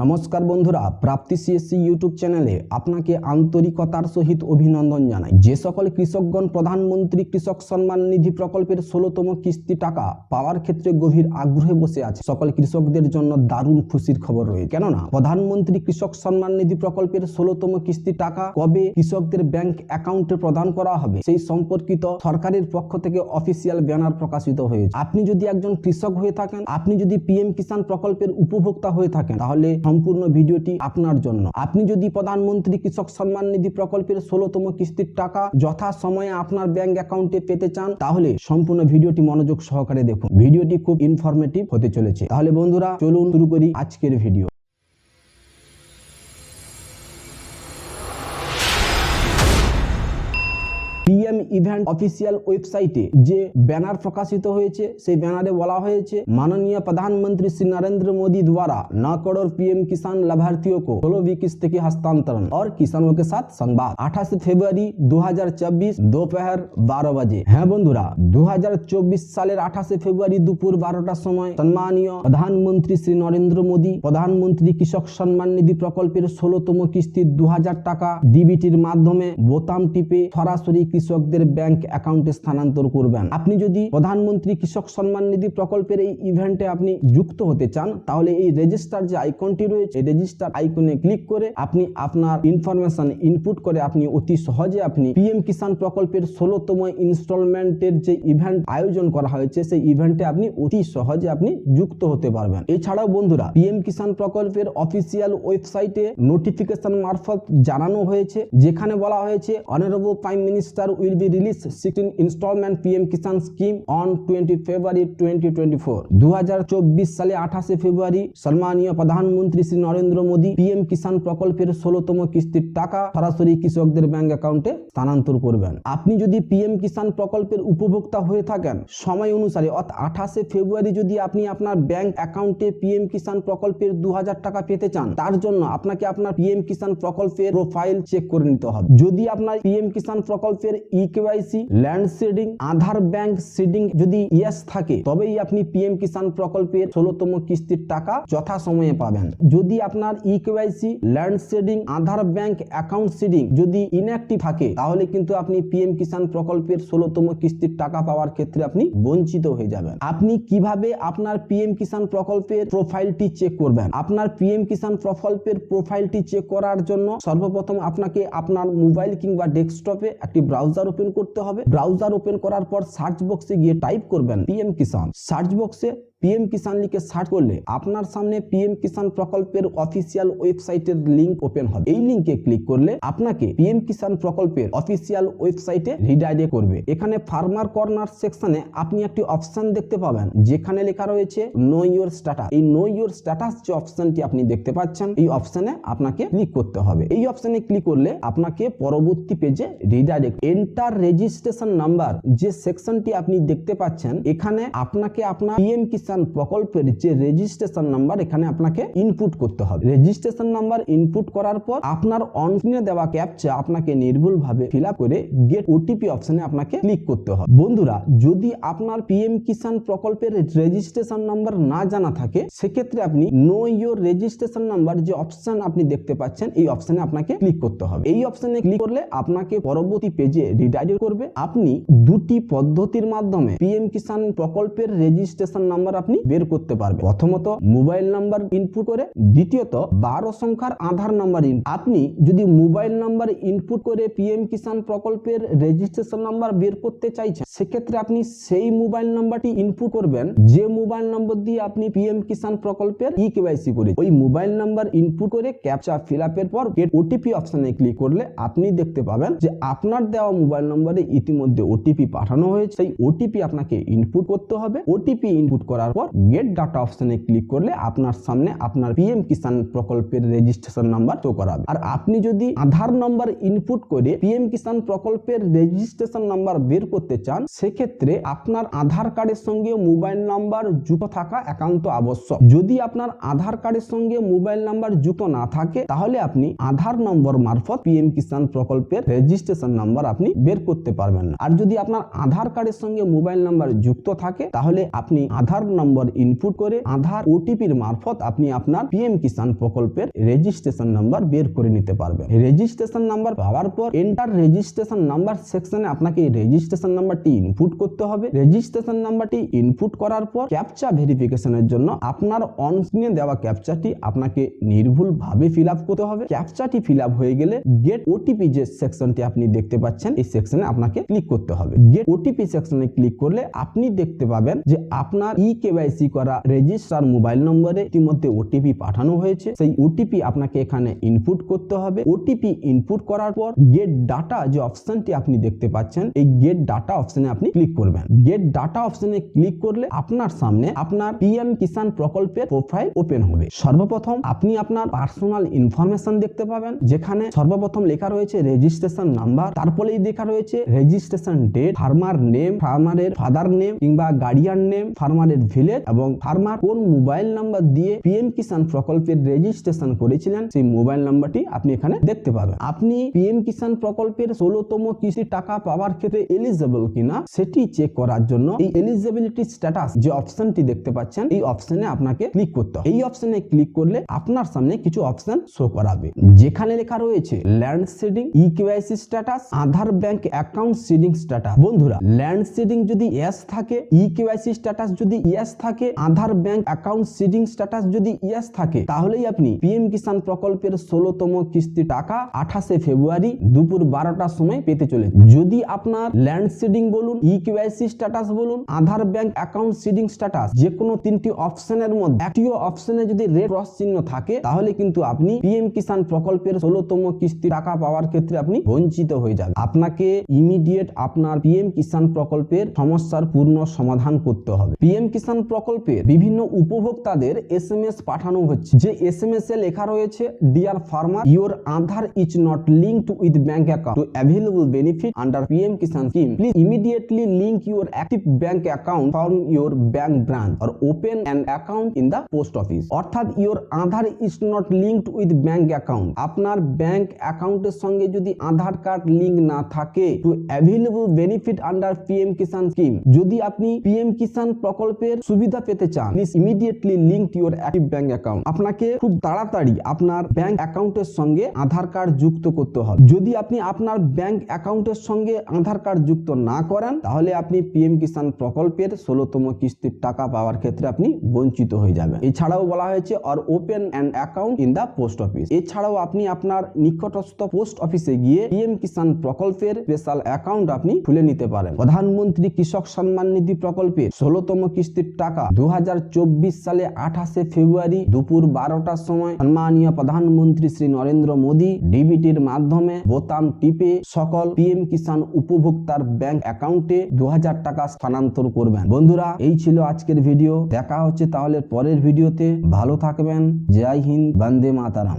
নমস্কার বন্ধুরা, প্রাপ্তি CSC YouTube চ্যানেলে আপনাকে আন্তরিকতার সহিত অভিনন্দন জানাই। যে সকল কৃষকগণ, প্রধানমন্ত্রী কৃষক সম্মান নিধি প্রকল্পের ষোলোতম কিস্তি টাকা পাওয়ার ক্ষেত্রে গভীর আগ্রহে বসে আছে। সকল কৃষকদের জন্য দারুণ খুশির খবর রয়েছে। কেননা, প্রধানমন্ত্রী কৃষক সম্মান নিধি প্রকল্পের ষোলোতম কিস্তি টাকা কবে কৃষকদের ব্যাংক অ্যাকাউন্টে প্রদান করা হবে, সেই সম্পর্কিত সরকারের পক্ষ থেকে অফিসিয়াল ব্যানার প্রকাশিত হয়েছে। আপনি যদি একজন কৃষক হয়ে থাকেন, আপনি যদি পিএম কিষাণ প্রকল্পের উপভোক্তা হয়ে থাকেন, তাহলে সম্পূর্ণ ভিডিওটি আপনার জন্য। আপনি যদি প্রধানমন্ত্রী কৃষক সম্মান নিধি প্রকল্পের ষোলোতম কিস্তির টাকা যথা সময়ে আপনার ব্যাংক অ্যাকাউন্টে পেতে চান, তাহলে সম্পূর্ণ ভিডিওটি মনোযোগ সহকারে দেখুন। ভিডিওটি খুব ইনফরমেটিভ হতে চলেছে। তাহলে বন্ধুরা, চলুন শুরু করি আজকের ভিডিও। পিএম ইভেন্ট অফিসিয়াল ওয়েবসাইটে যে ব্যানার প্রকাশিত হয়েছে সেই ব্যানারে বলা হয়েছে माननीय प्रधानमंत्री श्री नरेंद्र मोदी द्वारा नौ करोड़ पीएम किसान लाभार्थियों को सोलहवीं किस्त के हस्तांतरण और किसानों के साथ संवाद अठासी फरवरी 2024 दोपहर बारह बजे হ্যাঁ বন্ধুরা দু সালের আঠাশে ফেব্রুয়ারি দুপুর বারোটার সময় সম্মানীয় প্রধানমন্ত্রী শ্রী নরেন্দ্র মোদী প্রধানমন্ত্রী কৃষক সম্মান নিধি প্রকল্পের ষোলোতম কিস্তি দু টাকা ডিবিটির মাধ্যমে বোতাম টিপে সরাসরি কৃষকদের ব্যাংক অ্যাকাউন্টে স্থানান্তর করবেন। আপনি যদি প্রধানমন্ত্রী কৃষক সম্মান নিধি প্রকল্পের এই ইভেন্টে আপনি যুক্ত হতে চান, তাহলে এই রেজিস্টার যে আইকনটি রয়েছে রেজিস্টার আইকনে ক্লিক করে আপনি আপনার ইনফরমেশন ইনপুট করে আপনি অতি সহজে আপনি পিএম কিষাণ প্রকল্পের ষোলোতম ইনস্টলমেন্টের যে ইভেন্ট আয়োজন করা হয়েছে, সেই ইভেন্টে আপনি অতি সহজে আপনি যুক্ত হতে পারবেন। এছাড়াও বন্ধুরা, পিএম কিষাণ প্রকল্পের অফিসিয়াল ওয়েবসাইটে নোটিফিকেশন মারফত জানানো হয়েছে, যেখানে বলা হয়েছে, honourable prime minister be release sixteen instalment PM Kisan scheme on twenty February twenty twenty four দু সালে আঠাশে ফেব্রুয়ারি সম্মানীয় প্রধানমন্ত্রী শ্রী নরেন্দ্র মোদী পিএম কিষাণ প্রকল্পের ষোলোতম কিস্তির টাকা সরাসরি কৃষকদের ব্যাংক অ্যাকাউন্টে স্থানান্তর করবেন। আপনি যদি পিএম কিষাণ প্রকল্পের উপভোক্তা হয়ে থাকেন, সময় অনুসারে অর্থাৎ আঠাশে ফেব্রুয়ারি যদি আপনি আপনার ব্যাংক অ্যাকাউন্টে পিএম কিষাণ প্রকল্পের দু হাজার টাকা পেতে চান, তার জন্য আপনাকে আপনার পিএম কিষাণ প্রকল্পের প্রোফাইল চেক করে নিতে হবে। যদি আপনার পিএম কিষাণ প্রকল্পের e KYC land seeding Aadhaar bank seeding যদি ইয়েস থাকে, তবেই আপনি পিএম কিষাণ প্রকল্পের ষোলোতম কিস্তির টাকা যথা সময়ে পাবেন। যদি আপনার e KYC land seeding Aadhaar bank account seeding যদি ইনঅ্যাক্টিভ থাকে, তাহলে কিন্তু আপনি পিএম কিষাণ প্রকল্পের ষোলোতম কিস্তির টাকা পাওয়ার ক্ষেত্রে আপনি বঞ্চিত হয়ে যাবেন। আপনি কীভাবে আপনার পিএম কিষাণ প্রকল্পের প্রোফাইলটি চেক করবেন? আপনার পিএম কিষাণ প্রকল্পের প্রোফাইলটি চেক করার জন্য সর্বপ্রথম আপনাকে আপনার মোবাইল কিংবা ডেস্কটপে একটি ব্রাউজার ওপেন করতে হবে। ব্রাউজার ওপেন করার পর সার্চ বক্সে গিয়ে টাইপ করবেন পিএম কিষাণ সার্চ বক্সে পিএম কিষাণ লিখে সার্চ করলে আপনার সামনে পিএম কিষাণ প্রকল্পের অফিসিয়াল ওয়েবসাইটের লিঙ্ক ওপেন হবে। এই লিংকে ক্লিক করলে আপনাকে পিএম কিষাণ প্রকল্পের অফিসিয়াল ওয়েবসাইটে রিডাইরেক্ট করবে। এখানে ফার্মার কর্নার সেকশনে আপনি একটি অপশন দেখতে পাবেন, যেখানে লেখা রয়েছে নো ইউর স্ট্যাটাস এই নো ইউর স্ট্যাটাস যে অপশনটি আপনি দেখতে পাচ্ছেন, এই অপশনে আপনাকে ক্লিক করতে হবে। এই অপশনে ক্লিক করলে আপনাকে পরবর্তী পেজে রিডাইরেক্ট এন্টার রেজিস্ট্রেশন নাম্বার যে সেকশনটি আপনি দেখতে পাচ্ছেন, এখানে আপনাকে আপনার পিএম কিষাণ প্রকল্পের যে রেজিস্ট্রেশন নাম্বার এখানে আপনাকে ইনপুট করতে হবে। রেজিস্ট্রেশন নাম্বার ইনপুট করার পর আপনার অনস্ক্রিনে দেওয়া ক্যাপচা আপনাকে নির্ভুলভাবে ফিল করে গেট ওটিপি অপশনে আপনাকে ক্লিক করতে হবে। বন্ধুরা, যদি আপনার পিএম কিষাণ প্রকল্পের রেজিস্ট্রেশন নাম্বার না জানা থাকে, সেক্ষেত্রে আপনি নো ইয়োর রেজিস্ট্রেশন নাম্বার যে অপশন আপনি দেখতে পাচ্ছেন, এই অপশনে আপনাকে ক্লিক করতে হবে। এই অপশনে ক্লিক করলে আপনাকে পরবর্তী পেজে রিডাইরেক্ট করবে। আপনি দুটি পদ্ধতির মাধ্যমে পিএম কিষাণ প্রকল্পের রেজিস্ট্রেশন নাম্বার আপনি বের করতে পারবেন। প্রথমত মোবাইল নাম্বার ইনপুট করে, দ্বিতীয়ত বারো সংখ্যার আধার নাম্বার আপনি যদি মোবাইল নাম্বার ইনপুট করে পিএম কিষাণ প্রকল্পের রেজিস্ট্রেশন নাম্বার বের করতে চাইছেন, সেক্ষেত্রে আপনি সেই মোবাইল নাম্বারটি ইনপুট করবেন। যে মোবাইল নম্বর দিয়ে আপনি পিএম কিষান প্রকল্পের ই কেওয়াইসি করে ওই মোবাইল নাম্বার ইনপুট করে ক্যাপচা ফিল আপের পর ওটিপি অপশনে ক্লিক করলে আপনি দেখতে পাবেন যে আপনার দেওয়া মোবাইল নম্বরে ইতিমধ্যে ওটিপি পাঠানো হয়েছে। সেই ওটিপি আপনাকে ইনপুট করতে হবে। ওটিপি ইনপুট করার পর গেট ডাটা অপশনে ক্লিক করলে আপনার সামনে আপনার পিএম কিষান প্রকল্পের রেজিস্ট্রেশন নাম্বার শো করাবে। আর আপনি যদি আধার নাম্বার ইনপুট করে পিএম কিষান প্রকল্পের রেজিস্ট্রেশন নাম্বার বের করতে চান, সেক্ষেত্রে আপনার আধার কার্ডের সঙ্গে মোবাইল নাম্বার যুক্ত থাকা একান্ত আবশ্যক। যদি আপনার আধার কার্ডের সঙ্গে মোবাইল নাম্বার যুক্ত না থাকে, তাহলে আপনি আধার নম্বর মারফত পিএম কিষাণ প্রকল্পের রেজিস্ট্রেশন নাম্বার আপনি বের করতে পারবেন না। আর যদি আপনার আধার কার্ডের সঙ্গে মোবাইল নাম্বার যুক্ত থাকে, তাহলে আপনি আধার নম্বর ইনপুট করে আধার ওটিপির মারফত আপনি আপনার পিএম কিষাণ প্রকল্পের রেজিস্ট্রেশন নাম্বার বের করে নিতে পারবেন। রেজিস্ট্রেশন নাম্বার পাওয়ার পর এন্টার রেজিস্ট্রেশন নাম্বার সেকশনে আপনাকে রেজিস্ট্রেশন নাম্বারটি ইনপুট করতে হবে। রেজিস্ট্রেশন নাম্বারটি ইনপুট করার পর ক্যাপচা ভেরিফিকেশনের জন্য আপনার অন স্ক্রিনে দেওয়া ক্যাপচাটি আপনাকে নির্ভুল ভাবে ফিল করতে হবে। ক্যাপচাটি ফিল হয়ে গেলে গেট ওটিপি যে সেকশনটি আপনি দেখতে পাচ্ছেন, এই সেকশনে আপনাকে ক্লিক করতে হবে। গেট ওটিপি সেকশনে ক্লিক করলে আপনি দেখতে পাবেন যে আপনার ই কেওয়াইসি করা রেজিস্টার মোবাইল নম্বরে ইতিমধ্যে ওটিপি পাঠানো হয়েছে। সেই ওটিপি আপনাকে এখানে ইনপুট করতে হবে। ওটিপি ইনপুট করার পর গেট ডাটা যে অপশনটি আপনি দেখতে পাচ্ছেন, এই গেট ডাটা অপশনে আপনি ক্লিক করবেন। গেট ডাটা অপশনে ক্লিক করলে আপনার সামনে আপনার পিএম কিষাণ প্রকল্পের প্রোফাইল ওপেন হবে। সর্বপ্রথম আপনি আপনার পার্সোনাল ইনফরমেশন দেখতে পাবেন, যেখানে সর্বপ্রথম লেখা রয়েছে রেজিস্ট্রেশন নাম্বার তারপরেই লেখা রয়েছে রেজিস্ট্রেশন ডেট ফার্মার নেম ফার্মারের ফাদার নেম কিংবা গার্ডিয়ান নেম ফার্মারের ভিলেজ এবং ফার্মার কোন মোবাইল নাম্বার দিয়ে পিএম কিষাণ প্রকল্পের রেজিস্ট্রেশন করেছিলেন সেই মোবাইল নাম্বারটি আপনি এখানে দেখতে পাবেন। আপনি পিএম কিষাণ প্রকল্পের ষোলোতম কিস্তি টাকা পাওয়ার ক্ষেত্রে এলিজিবল কিনা সেটি চেক করার জন্য এই এলিজিবিলিটি স্ট্যাটাস যে অপশনটি দেখতে পাচ্ছেন, এই অপশনে আপনাকে ক্লিক করতে এই অপশনে ক্লিক করলে আপনার সামনে কিছু অপশন শো করাবে। যেখানে লেখা রয়েছে land seeding e KYC status Aadhaar bank account seeding status বন্ধুরা ল্যান্ড সিডিং যদি ইয়েস থাকে ই কেওয়াইসি স্ট্যাটাস যদি ইয়েস থাকে, Aadhaar, bank account, seeding status যদি ইয়েস থাকে, তাহলেই আপনি পিএম কিষাণ প্রকল্পের ষোলোতম কিস্তি টাকা আঠাশে ফেব্রুয়ারি দুপুর বারোটার সময় পেতে চলেছে যদি আপনার ল্যান্ড সিডিং বলুন ই কেওয়াইসি স্ট্যাটাস বলুন, Aadhaar, bank account, seeding status, যে কোনো তিনটি অপশনের মধ্যে, একটিও অপশনে যদি রেড ক্রস চিহ্ন থাকে, তাহলে কিন্তু আপনি পিএম কিষাণ প্রকল্পের ষোলোতম কিস্তি টাকা পাওয়ার ক্ষেত্রে আপনি বঞ্চিত হয়ে যাবেন। আপনাকে ইমিডিয়েট আপনার পিএম কিষাণ প্রকল্পের সমস্যার পূর্ণ সমাধান করতে হবে। পিএম কিষাণ প্রকল্পের বিভিন্ন উপভোক্তাদের এস এম এস পাঠানো হচ্ছে। যে এস এম এস এ লেখা রয়েছে dear farmer your Aadhaar is not linked with bank account to available benefit under PM Kisan scheme please immediately link your active bank account from your bank branch or open an account in the post office. অর্থাৎ your Aadhaar is not linked with bank account আপনার bank অ্যাকাউন্টের সঙ্গে যদি Aadhaar card link না থাকে to available benefit under PM Kisan scheme যদি আপনি PM Kisan প্রকল্পের সুবিধা পেতে চান please immediately link your active bank account আপনাকে খুব তাড়াতাড়ি আপনার ব্যাংক অ্যাকাউন্টের সঙ্গে আধার কার্ড যুক্ত করতে হবে। যদি আপনি আপনার ব্যাংক অ্যাকাউন্টের সঙ্গে আধার কার্ড যুক্ত না করেন, তাহলে আপনি পিএম কিষাণ প্রকল্পের ষোলোতম কিস্তির টাকা পাওয়ার ক্ষেত্রে আপনি বঞ্চিত হয়ে যাবেন। এছাড়াও বলা হয়েছে or open an account in the post office এছাড়াও আপনি আপনার নিকটস্থ পোস্ট অফিসে গিয়ে পিএম কিষাণ প্রকল্পের স্পেশাল অ্যাকাউন্ট আপনি খুলে নিতে পারেন। প্রধানমন্ত্রী কৃষক সম্মান নিধি প্রকল্পের ষোলোতম কিস্তির টাকা। দুহাজার চব্বিশ সালে আঠাশে ফেব্রুয়ারি দুপুর বারোটার সময় সম্মানীয় প্রধানমন্ত্রী শ্রী নরেন্দ্র মোদী ডিবিটির মাধ্যমে বোতাম টিপে সকল পিএম কিষাণ উপভোক্তার ব্যাংক অ্যাকাউন্টে দু হাজার টাকা স্থানান্তর করবেন। বন্ধুরা, এই ছিল আজকের ভিডিও। দেখা হচ্ছে তাহলে পরের ভিডিওতে। ভালো থাকবেন। জয় হিন্দ, বন্দে মাতারাম।